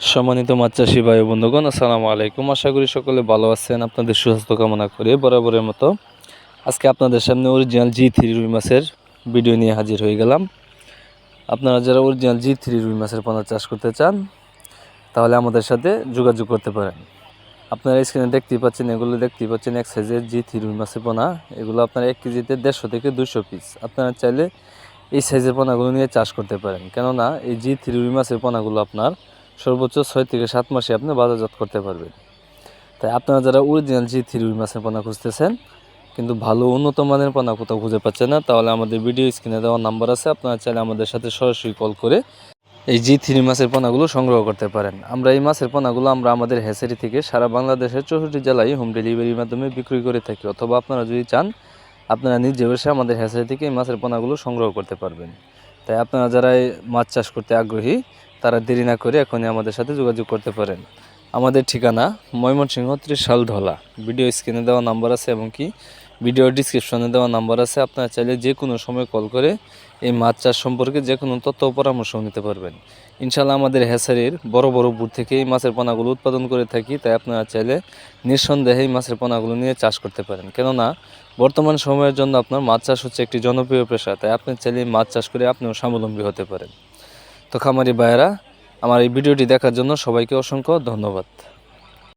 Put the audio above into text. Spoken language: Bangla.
সম্মানিত মাছ চাষি ভাই বন্ধুগণ, আসসালামু আলাইকুম। আশা করি সকলে ভালো আছেন, আপনাদের সুস্বাস্থ্য কামনা করে বরাবরের মতো। আজকে আপনাদের সামনে অরিজিনাল জি থ্রি রুই মাছের ভিডিও নিয়ে হাজির হয়ে গেলাম। আপনারা যারা অরিজিনাল জি থ্রি রুই মাছের পোনা চাষ করতে চান, তাহলে আমাদের সাথে যোগাযোগ করতে পারেন। আপনারা স্ক্রিনে দেখতেই পাচ্ছেন, এগুলো দেখতেই পাচ্ছেন এক সাইজের জি থ্রি রুই মাছের পোনা। এগুলো আপনারা এক কেজিতে দেড়শো থেকে দুশো পিস আপনারা চাইলে এই সাইজের পোনাগুলো নিয়ে চাষ করতে পারেন। কেননা এই জি থ্রি রুই মাছের পোনাগুলো আপনার সর্বোচ্চ ছয় থেকে সাত মাসে আপনি বাজারজাত করতে পারবেন। তাই আপনারা যারা অরিজিনাল জি থ্রি মাছের পোনা খুঁজতেছেন, কিন্তু ভালো উন্নত মানের পোনা কোথাও খুঁজে পাচ্ছেন না, তাহলে আমাদের ভিডিও স্ক্রিনে দেওয়া নাম্বার আছে, আপনারা চাইলে আমাদের সাথে সরাসরি কল করে এই জি থ্রি মাছের পোনাগুলো সংগ্রহ করতে পারেন। আমরা এই মাছের পোনাগুলো আমরা আমাদের হেসারি থেকে সারা বাংলাদেশের চৌষট্টি জেলায় হোম ডেলিভারির মাধ্যমে বিক্রি করে থাকি, অথবা আপনারা যদি চান, আপনারা নিজে বসে আমাদের হেসারি থেকে এই মাছের পোনাগুলো সংগ্রহ করতে পারবেন। তাই আপনারা যারা মাছ চাষ করতে আগ্রহী তারা দেরি না করে এখনই আমাদের সাথে যোগাযোগ করতে পারেন। আমাদের ঠিকানা ময়মনসিংহ ত্রিশাল ঢলা ভিডিও স্ক্রিনে দেওয়া নাম্বার আছে এবং কি? ভিডিও ডিসক্রিপশনে দেওয়া নাম্বার আছে। আপনারা চাইলে যে কোনো সময় কল করে এই মাছ চাষ সম্পর্কে যে কোনো তথ্য পরামর্শ নিতে পারবেন। ইনশাল্লাহ আমাদের হেসারির বড় বড় বুট থেকে এই মাছের পোনাগুলো উৎপাদন করে থাকি, তাই আপনারা চাইলে নিঃসন্দেহে এই মাছের পোনাগুলো নিয়ে চাষ করতে পারেন। কেননা, বর্তমান সময়ের জন্য আপনার মাছ চাষ হচ্ছে একটি জনপ্রিয় পেশা, তাই আপনি চাইলে মাছ চাষ করে আপনিও স্বাবলম্বী হতে পারেন। তো খামারি ভাইয়েরা আমার এই ভিডিওটি দেখার জন্য সবাইকে অসংখ্য ধন্যবাদ।